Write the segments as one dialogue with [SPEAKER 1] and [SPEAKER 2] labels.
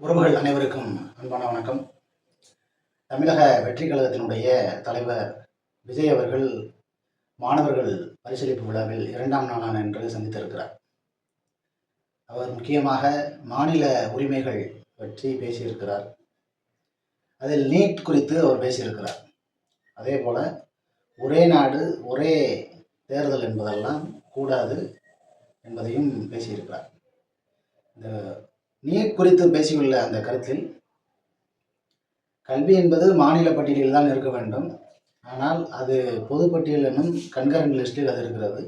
[SPEAKER 1] உறவுகள் அனைவருக்கும் அன்பான வணக்கம். தமிழக வெற்றி கழகத்தினுடைய தலைவர் விஜய் அவர்கள் மாணவர்கள் பரிசீலிப்பு விழாவில் இரண்டாம் நாளான என்று சந்தித்திருக்கிறார். அவர் முக்கியமாக மாநில உரிமைகள் பற்றி பேசியிருக்கிறார். அதில் நீட் குறித்து அவர் பேசியிருக்கிறார். அதே போல ஒரே நாடு ஒரே தேர்தல் என்பதெல்லாம் கூடாது என்பதையும் பேசியிருக்கிறார். இந்த நீட் குறித்து பேசியுள்ள அந்த கருத்தில் கல்வி என்பது மாநில பட்டியலில் தான் இருக்க வேண்டும். ஆனால் அது பொதுப்பட்டியல் என்னும் கண்கரண்ட் லிஸ்டில் அது இருக்கிறது.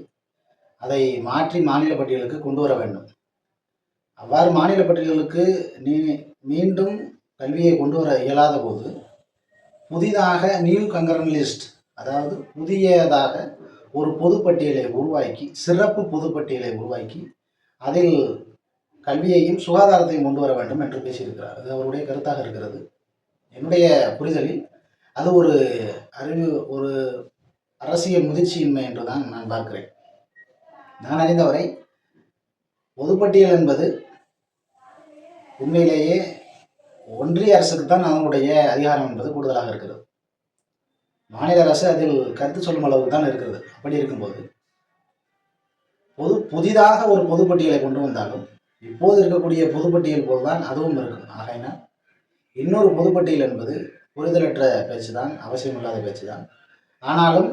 [SPEAKER 1] அதை மாற்றி மாநில பட்டியலுக்கு கொண்டு வர வேண்டும். அவ்வாறு மாநில பட்டியலுக்கு நீ மீண்டும் கல்வியை கொண்டு வர இயலாத போது புதிதாக நியூ கங்கரன் லிஸ்ட் அதாவது புதியதாக ஒரு பொதுப்பட்டியலை உருவாக்கி சிறப்பு பொதுப்பட்டியலை உருவாக்கி அதில் கல்வியையும் சுகாதாரத்தையும் கொண்டு வர வேண்டும் என்று பேசியிருக்கிறார். அது அவருடைய கருத்தாக இருக்கிறது. என்னுடைய புரிதலில் அது ஒரு அறிவு ஒரு அரசியல் முதிர்ச்சியின்மை என்று தான் நான் பார்க்கிறேன். நான் அறிந்தவரை பொதுப்பட்டியல் என்பது உண்மையிலேயே ஒன்றிய அரசுக்கு தான் அதனுடைய அதிகாரம் என்பது கூடுதலாக இருக்கிறது. மாநில அரசு அதில் கருத்து சொல்லும் அளவுக்கு தான் இருக்கிறது. அப்படி இருக்கும்போது பொது புதிதாக ஒரு பொதுப்பட்டியலை கொண்டு வந்தாலும் இப்போது இருக்கக்கூடிய பொதுப்பட்டியல் போல்தான் அதுவும் இருக்கும் ஆகையினால் இன்னொரு பொதுப்பட்டியல் என்பது புரிதலற்ற பேச்சு தான் அவசியமில்லாத பேச்சு தான் ஆனாலும்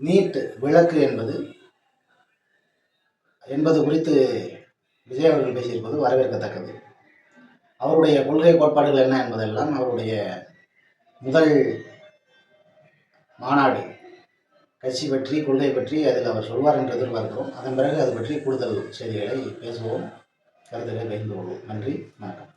[SPEAKER 1] நீட் விளக்கு என்பது என்பது குறித்து விஜய் அவர்கள் பேசியிருப்பது வரவேற்கத்தக்கது. அவருடைய கொள்கை கோட்பாடுகள் என்ன என்பதெல்லாம் அவருடைய முதல் மாநாடு கட்சி பற்றி கொள்கை பற்றி அதில் அவர் சொல்வார் என்று எதிர்பார்க்கிறோம். அதன் பிறகு அது பற்றி கூடுதல் செய்திகளை பேசுவோம். கருதலை பயந்து கொள்வோம் நன்றி வணக்கம்.